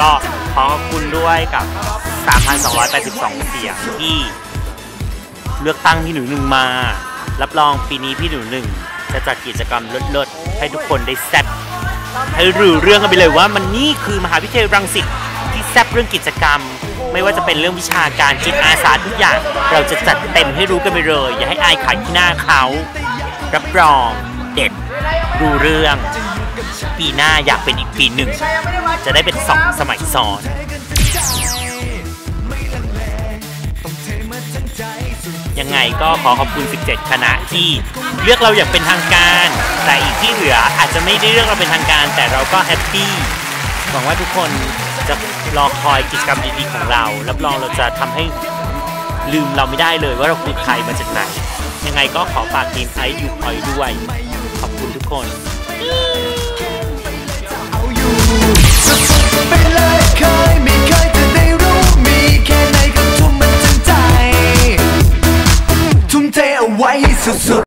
ก็ขอบคุณด้วยกับ 3,282 เสียงที่เลือกตั้งพี่หนูหนึ่งมา รับรองปีนี้พี่หนูหนึ่งจะจัดกิจกรรมเลิศๆให้ทุกคนได้แซ่บให้รู้เรื่องกันไปเลยว่ามันนี่คือมหาวิทยาลัยรังสิตที่แซ่บเรื่องกิจกรรม ไม่ว่าจะเป็นเรื่องวิชาการจิตอาสาทุกอย่าง เราจะจัดเต็มให้รู้กันไปเลย อย่าให้อายขายที่หน้าเขา รับรองเด็ดรู้เรื่อง ปีหน้าอยากเป็นอีกปีหนึ่ง จะได้เป็นสองสมัยซ้อนยังไงก็ขอขอบคุณ 17 คณะที่เลือกเราอย่างเป็นทางการ แต่อีกที่เหลืออาจจะไม่ได้เลือกเราเป็นทางการ แต่เราก็แฮปปี้หวังว่าทุกคนจะรอคอยกิจกรรมดีๆของเรา รับรองเราจะทำให้ลืมเราไม่ได้เลยว่าเราคือใครมาจากไหน ยังไงก็ขอฝากทีมไอยูคอยด้วย ขอบคุณทุกคน ค่ไหน